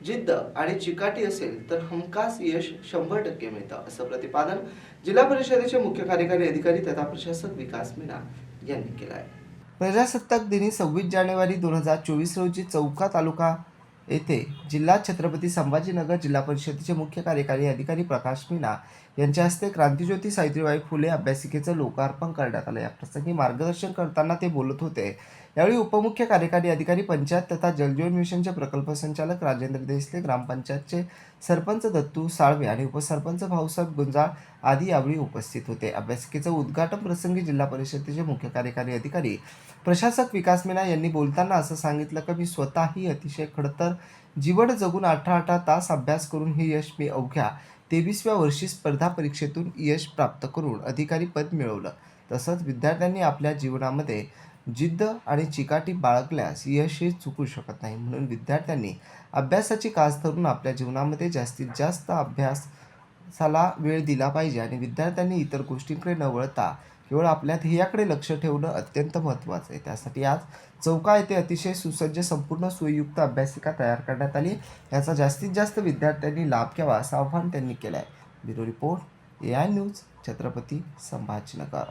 जिद्द आणि चिकाटी असेल तर हमखास यश शंभर टक्के मिळतं असं प्रतिपादन जिल्हा परिषदेचे मुख्य कार्यकारी अधिकारी तथा प्रशासक विकास मीना यांनी केलं आहे प्रजासत्ताक दिनी सव्वीस जानेवारी दोन हजार चोवीस रोजी चौका तालुका येथे जिल्हा छत्रपती संभाजीनगर जिल्हा परिषदेचे मुख्य कार्यकारी अधिकारी प्रकाश मीना यांच्या हस्ते क्रांतीज्योती सावित्रीबाई फुले अभ्यासिकेचं लोकार्पण करण्यात आलं. या प्रसंगी मार्गदर्शन करताना ते बोलत होते. यावेळी उपमुख्य कार्यकारी अधिकारी पंचायत तथा जलजीवन मिशनचे प्रकल्प संचालक राजेंद्र देसले ग्रामपंचायतचे सरपंच दत्तू साळवे आणि उपसरपंच भाऊसाहेब गुंजाळ आदी यावेळी उपस्थित होते. अभ्यासिकेचं उद्घाटन प्रसंगी जिल्हा परिषदेचे मुख्य कार्यकारी अधिकारी प्रशासक विकास मीना यांनी बोलताना असं सांगितलं की मी स्वतःही अतिशय खडतर जीवन जगून अठरा अठरा तास अभ्यास करून हे यश मी अवघ्या तेवीसव्या वर्षी स्पर्धा परीक्षेतून यश प्राप्त करून अधिकारी पद मिळवलं. तसंच विद्यार्थ्यांनी आपल्या जीवनामध्ये जिद्द आणि चिकाटी बाळगल्यास यश हे चुकू शकत नाही. म्हणून विद्यार्थ्यांनी अभ्यासाची कास धरून आपल्या जीवनामध्ये जास्तीत जास्त अभ्यासाला वेळ दिला पाहिजे आणि विद्यार्थ्यांनी इतर गोष्टींकडे न वळता केवळ आपल्या ध्येयाकडे लक्ष ठेवणं अत्यंत महत्त्वाचं आहे. त्यासाठी आज चौका येथे अतिशय सुसज्ज संपूर्ण सुयुक्त अभ्यासिका तयार करण्यात आली याचा जास्तीत जास्त विद्यार्थ्यांनी लाभ घ्यावा असं आवाहन त्यांनी केलं आहे bureau report A I News Chhatrapati Sambhajinagar.